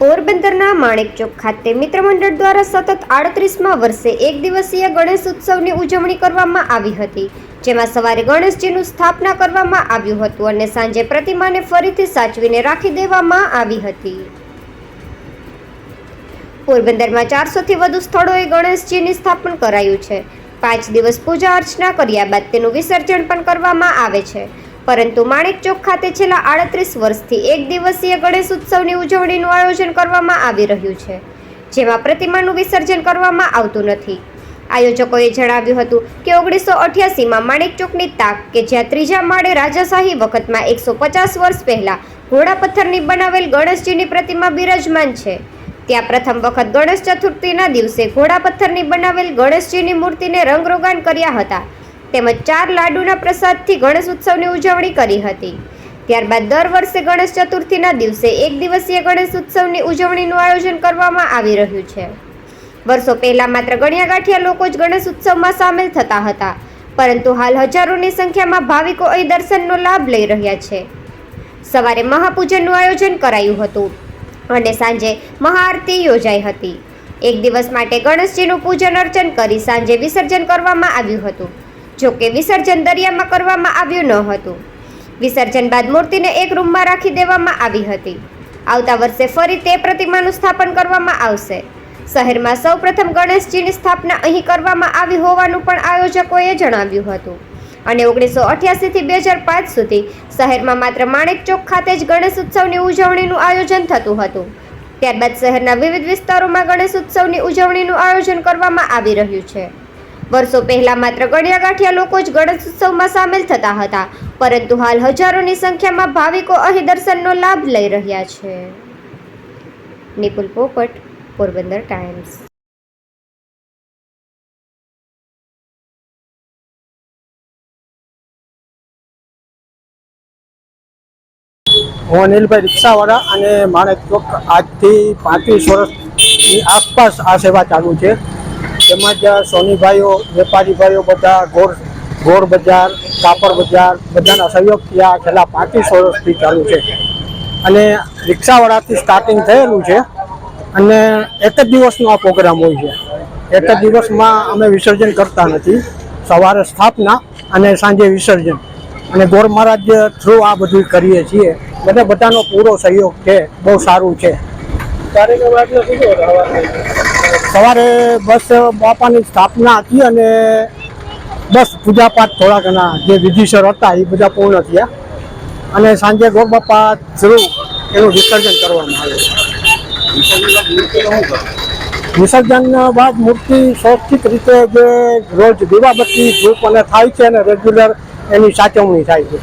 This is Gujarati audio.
પોરબંદરના માણેક ચોક ખાતે મિત્ર મંડળ દ્વારા સતત આડત્રીસમાં વર્ષે એક દિવસીય ગણેશ ઉત્સવની ઉજવણી કરવામાં આવી હતી, જેમાં સવારે ગણેશજીનું સ્થાપના કરવામાં આવ્યું હતું અને સાંજે પ્રતિમાને ફરીથી સાચવીને રાખી દેવામાં આવી હતી. પોરબંદરમાં ચારસોથી વધુ સ્થળોએ ગણેશજીની સ્થાપન કરાયું છે. પાંચ દિવસ પૂજા અર્ચના કર્યા બાદ તેનું વિસર્જન પણ કરવામાં આવે છે. પરંતુ માણેક ચોક ખાતે છેલ્લા આડત્રીસ વર્ષથી એક દિવસીય ગણેશ ઉત્સવની ઉજવણીનું આયોજન કરવામાં આવી રહ્યું છે, જેમાં પ્રતિમાનું વિસર્જન કરવામાં આવતું નથી. આયોજકોએ જણાવ્યું હતું કે ઓગણીસો અઠ્યાસીમાં માણેક ચોકની તાક કે જ્યાં ત્રીજા માળે રાજાશાહી વખતમાં એકસો પચાસ વર્ષ પહેલાં ઘોડા પથ્થરની બનાવેલ ગણેશજીની પ્રતિમા બિરાજમાન છે, ત્યાં પ્રથમ વખત ગણેશ ચતુર્થીના દિવસે ઘોડા પથ્થરની બનાવેલ ગણેશજીની મૂર્તિને રંગરોગાન કર્યા હતા. તેમજ ચાર લાડુના પ્રસાદથી ગણેશ ઉત્સવની ઉજવણી કરી હતી. ત્યારબાદ દર વર્ષે ગણેશ ચતુર્થીના દિવસે એક દિવસીય ગણેશ ઉત્સવની ઉજવણીનું આયોજન કરવામાં આવી રહ્યું છે. વર્ષો પહેલા માત્ર ગણ્યા ગાંઠિયા લોકો જ ગણેશ ઉત્સવમાં સામેલ થતા હતા, પરંતુ હાલ હજારોની સંખ્યામાં ભાવિકો અહીં દર્શનનો લાભ લઈ રહ્યા છે. સવારે મહાપૂજનનું આયોજન કરાયું હતું અને સાંજે મહાઆરતી યોજાઈ હતી. એક દિવસ માટે ગણેશજીનું પૂજન અર્ચન કરી સાંજે વિસર્જન કરવામાં આવ્યું હતું. જો કે વિસર્જન દરિયામાં કરવામાં આવ્યું ન હતું. વિસર્જન બાદ મૂર્તિને એક રૂમમાં રાખી દેવામાં આવી હતી. આવતા વર્ષે ફરી તે પ્રતિમાનું સ્થાપન કરવામાં આવશે. શહેરમાં સૌપ્રથમ ગણેશજીની સ્થાપના અહીં કરવામાં આવી હોવાનું પણ આયોજકોએ જણાવ્યું હતું. અને ઓગણીસો અઠ્યાસીથી બે હજાર પાંચ સુધી શહેરમાં માત્ર માણેક ચોક ખાતે જ ગણેશ ઉત્સવની ઉજવણીનું આયોજન થતું હતું. ત્યારબાદ શહેરના વિવિધ વિસ્તારોમાં ગણેશ ઉત્સવની ઉજવણીનું આયોજન કરવામાં આવી રહ્યું છે. વર્ષો પહેલા માત્ર ગણ્યા ગાંઠિયા લોકો જ ગણેશ ઉત્સવમાં સામેલ થતા હતા, પરંતુ હાલ હજારોની સંખ્યામાં ભાવિકો અહીં દર્શનનો લાભ લઈ રહ્યા છે. નિપુલ પોપટ, પોરબંદર ટાઈમ્સ. હું અનિલભાઈ રિક્ષાવાળા અને માણેક ચોક આજથી પાંત્રીસ વર્ષની આસપાસ આ સેવા ચાલુ છે. તેમજ સોનીભાઈઓ વેપારી ભાઈઓ બધા ગોળ ગોળ બજાર, કાપડ બજાર, બધાના સહયોગથી આ છેલ્લા પાંત્રીસ વર્ષથી ચાલુ છે. અને રિક્ષાવાળાથી સ્ટાર્ટિંગ થયેલું છે. અને એક જ દિવસનો આ પ્રોગ્રામ હોય છે. એક જ દિવસમાં અમે વિસર્જન કરતા નથી. સવારે સ્થાપના અને સાંજે વિસર્જન. અને ગોળ મહારાજ થ્રુ આ બધું કરીએ છીએ. બધા બધાનો પૂરો સહયોગ છે. બહુ સારું છે. સવારે બસ બાપાની સ્થાપના હતી અને બસ પૂજાપાઠ થોડા ઘણા જે વિધિસર હતા એ બધા પૂર્ણ થયા. અને સાંજે ગોળ બાપા થ્રુ એનું વિસર્જન કરવામાં આવે વિસર્જન બાદ મૂર્તિ સ્વસ્થિત રીતે જે રોજ દીવાબત્તી ધૂપ અને થાય છે અને રેગ્યુલર એની સાચવણી થાય છે.